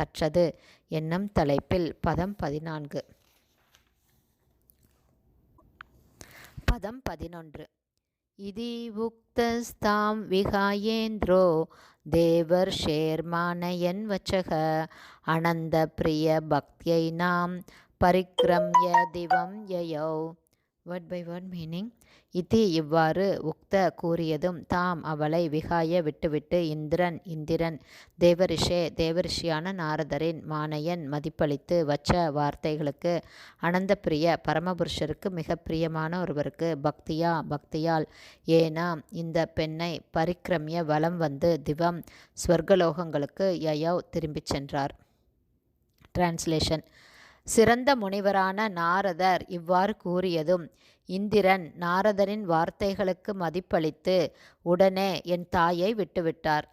கற்றது. என்னும் தலைப்பில் பதம் பதினான்கு. பதம் பதினொன்று. இதி உக்தஸ்தாம் விகாயேந்திரோ தேவர் ஷேர்மானயன் வச்சக அனந்த பிரிய பக்தியை நாம் பரிக்ரம்ய திவம் யயோ. வேர்ட் பை வேர்ட் மீனிங் இதி இவ்வாறு உக்த கூறியதும் தாம் அவளை விகாய விட்டுவிட்டு இந்திரன் இந்திரன் தேவரிஷே தேவரிஷியான நாரதரின் மானையன் மதிப்பளித்து வச்ச வார்த்தைகளுக்கு அனந்த பிரிய பரமபுருஷருக்கு மிக பிரியமான ஒருவருக்கு பக்தியா பக்தியால் ஏனா இந்த பெண்ணை பரிக்கிரமிய வலம் வந்து திவம் ஸ்வர்கலோகங்களுக்கு யயவ் திரும்பிச் சென்றார். டிரான்ஸ்லேஷன் சிறந்த முனிவரான நாரதர் இவ்வாறு கூறியதும் இந்திரன் நாரதரின் வார்த்தைகளுக்கு மதிப்பளித்து உடனே என் தாயை விட்டுவிட்டார்.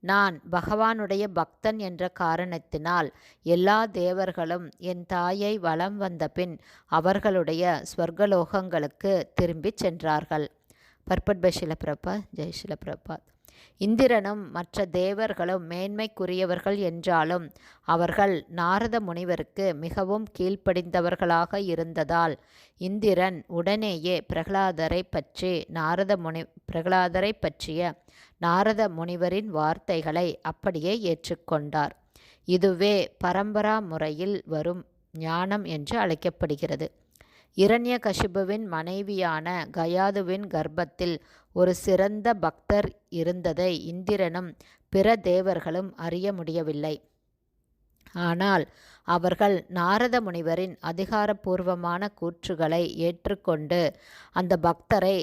நான் பகவானுடைய பக்தன் என்ற காரணத்தினால் எல்லா தேவர்களும் என் தாயை வலம் வந்தபின் அவர்களுடைய ஸ்வர்கலோகங்களுக்கு திரும்பிச் சென்றார்கள். பர்பட் பை சிலப்பிரபா ஜெய் இந்திரனும் மற்ற தேவர்களும் மேன்மைக்குரியவர்கள் என்றாலும் அவர்கள் நாரத முனிவருக்கு மிகவும் கீழ்ப்படிந்தவர்களாக இருந்ததால் இந்திரன் உடனேயே பிரகலாதரை பற்றி நாரத முனி பிரகலாதரை பற்றிய நாரத முனிவரின் வார்த்தைகளை அப்படியே ஏற்றுக்கொண்டார். இதுவே பரம்பரா முறையில் வரும் ஞானம் என்று அழைக்கப்படுகிறது. இரண்ய கசிபுவின் மனைவியான கயாதுவின் கர்ப்பத்தில் ஒரு சிறந்த பக்தர் இருந்ததை இந்திரனும் பிற தேவர்களும் அறிய முடியவில்லை. ஆனால் அவர்கள் நாரத முனிவரின் அதிகாரபூர்வமான கூற்றுகளை ஏற்றுக்கொண்டு அந்த பக்தரை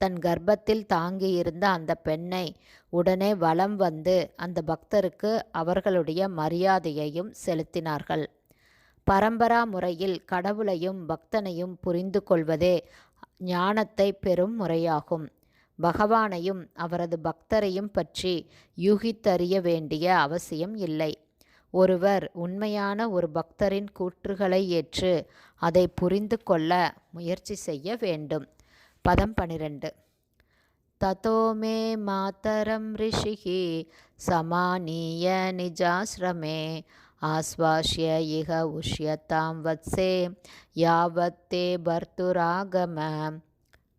தன் கர்ப்பத்தில் தாங்கியிருந்த அந்த பெண்ணை உடனே வலம் வந்து அந்த பக்தருக்கு அவர்களுடைய மரியாதையையும் செலுத்தினார்கள். பரம்பரா முறையில் கடவுளையும் பக்தனையும் புரிந்து கொள்வதே ஞானத்தை பெறும் முறையாகும். பகவானையும் அவரது பக்தரையும் பற்றி யூகித்தறிய வேண்டிய அவசியம் இல்லை. ஒருவர் உண்மையான ஒரு பக்தரின் கூற்றுகளை ஏற்று அதை புரிந்து கொள்ள முயற்சி செய்ய வேண்டும். பதம் பனிரெண்டு. ததோ மே மாதரம் ரிஷிகி சமானிய நிஜாஸ்ரமே ஆஸ்வாஷ்ய இக உஷ்யத்தாம் வத்சே. யாவத்தே பர்த்துராகம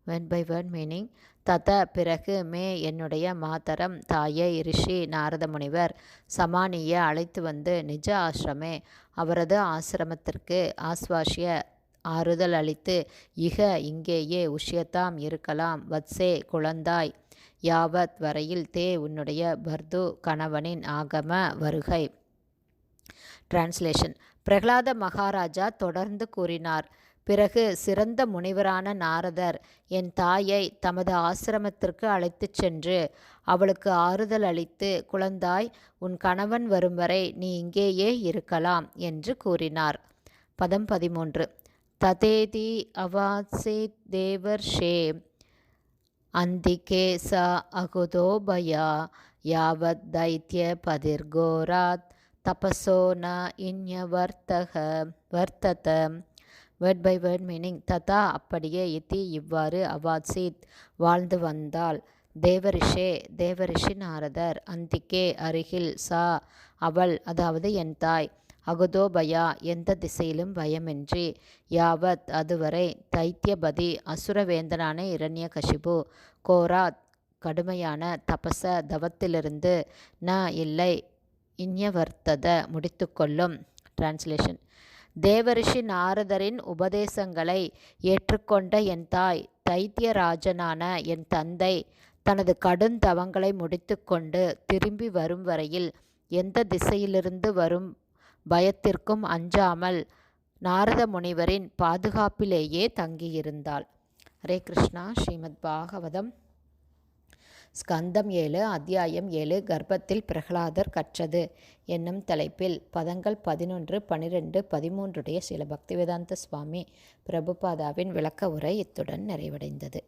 வென் பை வேர்ட் மீனிங் தத பிறகு மே என்னுடைய மாதரம் தாயை ரிஷி நாரத முனிவர் சமானிய அழைத்து வந்து நிஜ ஆசிரமே. அவரது ஆசிரமத்திற்கு ஆஸ்வாஷ்ய ஆறுதல் அளித்து இக இங்கேயே உஷ்யத்தாம் இருக்கலாம் வத்சே குழந்தாய். யாவத் வரையில் தே உன்னுடைய பர்து கணவனின் ஆகம வருகை. டிரான்ஸ்லேஷன் பிரகலாத மகாராஜா தொடர்ந்து கூறினார் பிறகு சிறந்த முனிவரான நாரதர் என் தாயை தமது ஆசிரமத்திற்கு அழைத்துச் சென்று அவளுக்கு ஆறுதல் அளித்து குழந்தாய் உன் கணவன் வரும் வரை நீ இங்கேயே இருக்கலாம் என்று கூறினார். பதம் பதிமூன்று. ததேதி அவாசே தேவர் ஷே அந்திகே ச அகுதோபயா யாவத் தைத்திய பதிர்கோராத் தபசோ ந இன்யவர்த்தக வர்த்தத. வேர்ட் பை வேர்ட் மீனிங் ததா அப்படியே இத்தி இவ்வாறு அவாத்சீத் வாழ்ந்து வந்தால் தேவரிஷே தேவரிஷி நாரதர் அந்திக்கே அருகில் சா அவள் அதாவது என் தாய். அகுதோபயா எந்த திசையிலும் பயமின்றி. யாவத் அதுவரை தைத்தியபதி அசுரவேந்தனான இரண்ய கஷிபு கோராத் கடுமையான தபச தவத்திலிருந்து ந இல்லை இன்யவர்த்தத முடித்துக்கொள்ளும். டிரான்ஸ்லேஷன் தேவரிஷி நாரதரின் உபதேசங்களை ஏற்றுக்கொண்ட என் தாய் தைத்தியராஜனான என் தந்தை தனது கடுந்தவங்களை முடித்துக்கொண்டு திரும்பி வரும் வரையில் எந்த திசையிலிருந்து வரும் பயத்திற்கும் அஞ்சாமல் நாரத முனிவரின் பாதுகாப்பிலேயே தங்கியிருந்தாள். ஹரே கிருஷ்ணா. ஸ்ரீமத் பாகவதம். ஸ்கந்தம் ஏழு அத்தியாயம் ஏழு கர்ப்பத்தில் பிரகலாதர் கற்றது என்னும் தலைப்பில் பதங்கள் பதினொன்று பனிரெண்டு பதிமூன்றுடைய சில பக்திவேதாந்த சுவாமி பிரபுபாதாவின் விளக்க உரை இத்துடன் நிறைவடைந்தது.